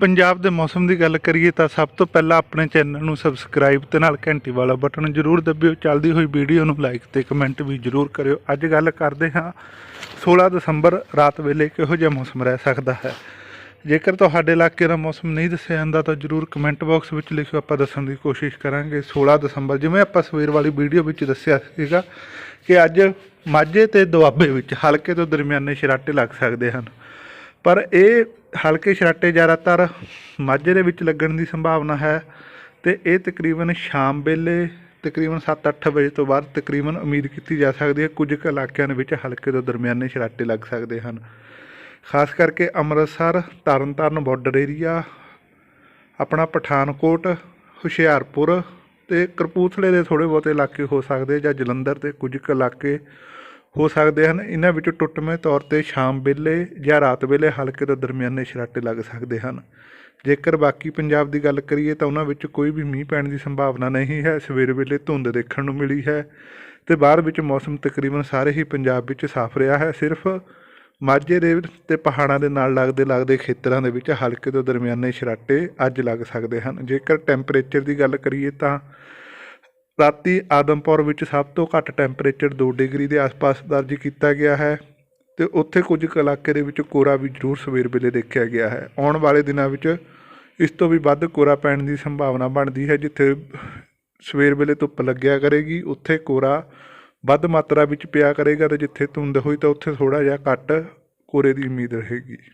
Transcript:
ਪੰਜਾਬ ਦੇ ਮੌਸਮ ਦੀ ਗੱਲ ਕਰੀਏ ਤਾਂ ਸਭ ਤੋਂ ਪਹਿਲਾਂ ਆਪਣੇ ਚੈਨਲ ਨੂੰ ਸਬਸਕ੍ਰਾਈਬ ਤੇ ਨਾਲ ਘੰਟੀ ਵਾਲਾ ਬਟਨ ਜ਼ਰੂਰ ਦਬਿਓ। ਚੱਲਦੀ ਹੋਈ ਵੀਡੀਓ ਨੂੰ ਲਾਈਕ ਤੇ ਕਮੈਂਟ ਵੀ ਜ਼ਰੂਰ ਕਰਿਓ। ਅੱਜ ਗੱਲ ਕਰਦੇ ਹਾਂ 16 ਦਸੰਬਰ, ਰਾਤ ਵੇਲੇ ਕਿਹੋ ਜਿਹਾ ਮੌਸਮ ਰਹਿ ਸਕਦਾ ਹੈ? ਜੇਕਰ ਤੁਹਾਡੇ ਇਲਾਕੇ ਦਾ ਮੌਸਮ ਨਹੀਂ ਦੱਸਿਆ ਜਾਂਦਾ ਤਾਂ ਜ਼ਰੂਰ ਕਮੈਂਟ ਬਾਕਸ ਵਿੱਚ ਲਿਖਿਓ। ਆਪਾਂ ਦੱਸਣ ਦੀ ਕੋਸ਼ਿਸ਼ ਕਰਾਂਗੇ। 16 ਦਸੰਬਰ, ਜਿਵੇਂ ਆਪਾਂ ਸਵੇਰ ਵਾਲੀ ਵੀਡੀਓ ਵਿੱਚ ਦੱਸਿਆ ਸੀਗਾ ਕਿ ਅੱਜ ਮਾਝੇ ਤੇ ਦੁਆਬੇ ਵਿੱਚ ਹਲਕੇ ਤੋਂ ਦਰਮਿਆਨੇ ਸ਼ਰਾਟੇ ਲੱਗ ਸਕਦੇ ਹਨ। ਪਰ ਇਹ ਹਲਕੇ ਛਰਾਟੇ ਜ਼ਿਆਦਾਤਰ ਮਾਝੇ ਦੇ ਵਿੱਚ ਲੱਗਣ ਦੀ ਸੰਭਾਵਨਾ ਹੈ ਤੇ ਇਹ ਤਕਰੀਬਨ ਸ਼ਾਮ ਵੇਲੇ ਤਕਰੀਬਨ 7-8 ਵਜੇ ਤੋਂ ਬਾਅਦ ਤਕਰੀਬਨ ਉਮੀਦ ਕੀਤੀ ਜਾ ਸਕਦੀ ਹੈ ਕੁਝ ਕੁ ਇਲਾਕਿਆਂ ਦੇ ਵਿੱਚ ਹਲਕੇ ਤੋਂ ਦਰਮਿਆਨੇ ਛਰਾਟੇ ਲੱਗ ਸਕਦੇ ਹਨ। ਖਾਸ ਕਰਕੇ ਅੰਮ੍ਰਿਤਸਰ, ਤਰਨਤਾਰਨ ਬਾਰਡਰ ਏਰੀਆ ਆਪਣਾ ਪਠਾਨਕੋਟ, ਹੁਸ਼ਿਆਰਪੁਰ ਤੇ ਕਰਪੂਥਲੇ ਦੇ ਥੋੜੇ ਬਹੁਤੇ ਇਲਾਕੇ ਹੋ ਸਕਦੇ ਜਾਂ ਜਲੰਧਰ ਦੇ ਕੁਝ ਕੁ ਇਲਾਕੇ ਹੋ ਸਕਦੇ ਹਨ। ਇਹਨਾਂ ਵਿੱਚ ਟੁੱਟਵੇਂ ਤੌਰ ਤੇ ਸ਼ਾਮ ਵੇਲੇ ਜਾਂ ਰਾਤ ਵੇਲੇ ਹਲਕੇ ਤੋਂ ਦਰਮਿਆਨੇ ਛਰਾਟੇ ਲੱਗ ਸਕਦੇ ਹਨ। ਜੇਕਰ ਬਾਕੀ ਪੰਜਾਬ ਦੀ ਗੱਲ ਕਰੀਏ ਤਾਂ ਉਹਨਾਂ ਵਿੱਚ ਕੋਈ ਵੀ ਮੀਂਹ ਪੈਣ ਦੀ ਸੰਭਾਵਨਾ ਨਹੀਂ ਹੈ। ਸਵੇਰ ਵੇਲੇ ਧੁੰਦ ਦੇਖਣ ਨੂੰ ਮਿਲੀ ਹੈ ਤੇ ਬਾਅਦ ਵਿੱਚ ਮੌਸਮ ਤਕਰੀਬਨ ਸਾਰੇ ਹੀ ਪੰਜਾਬ ਵਿੱਚ ਸਾਫ਼ ਰਿਹਾ ਹੈ। ਸਿਰਫ ਮਾਝੇ ਦੇ ਤੇ ਪਹਾੜਾਂ ਦੇ ਨਾਲ ਲੱਗਦੇ ਲੱਗਦੇ ਖੇਤਰਾਂ ਦੇ ਵਿੱਚ ਹਲਕੇ ਤੋਂ ਦਰਮਿਆਨੇ ਛਰਾਟੇ ਅੱਜ ਲੱਗ ਸਕਦੇ ਹਨ। ਜੇਕਰ ਟੈਂਪਰੇਚਰ ਦੀ ਗੱਲ ਕਰੀਏ ਤਾਂ ਰਾਤੀ ਆਦਮਪੁਰ ਵਿੱਚ ਸਭ ਤੋਂ ਘੱਟ ਟੈਂਪਰੇਚਰ 2 ਡਿਗਰੀ ਦੇ ਆਸ-ਪਾਸ ਦਰਜ ਕੀਤਾ ਗਿਆ ਹੈ ਤੇ ਉੱਥੇ ਕੁਝ ਕੁ ਇਲਾਕੇ ਦੇ ਵਿੱਚ ਕੋਰਾ ਵੀ ਜ਼ਰੂਰ ਸਵੇਰ ਵੇਲੇ ਦੇਖਿਆ ਗਿਆ ਹੈ। ਆਉਣ ਵਾਲੇ ਦਿਨਾਂ ਵਿੱਚ ਇਸ ਤੋਂ ਵੀ ਵੱਧ ਕੋਰਾ ਪੈਣ ਦੀ ਸੰਭਾਵਨਾ ਬਣਦੀ ਹੈ, ਜਿੱਥੇ ਸਵੇਰ ਵੇਲੇ ਧੁੱਪ ਲੱਗਿਆ ਕਰੇਗੀ, ਉੱਥੇ ਕੋਰਾ ਵੱਧ ਮਾਤਰਾ ਵਿੱਚ ਪਿਆ ਕਰੇਗਾ ਤੇ ਜਿੱਥੇ ਧੁੰਦ ਹੋਈ ਤਾਂ ਉੱਥੇ ਥੋੜਾ ਜਿਹਾ ਘੱਟ ਕੋਰੇ ਦੀ ਉਮੀਦ ਰਹੇਗੀ।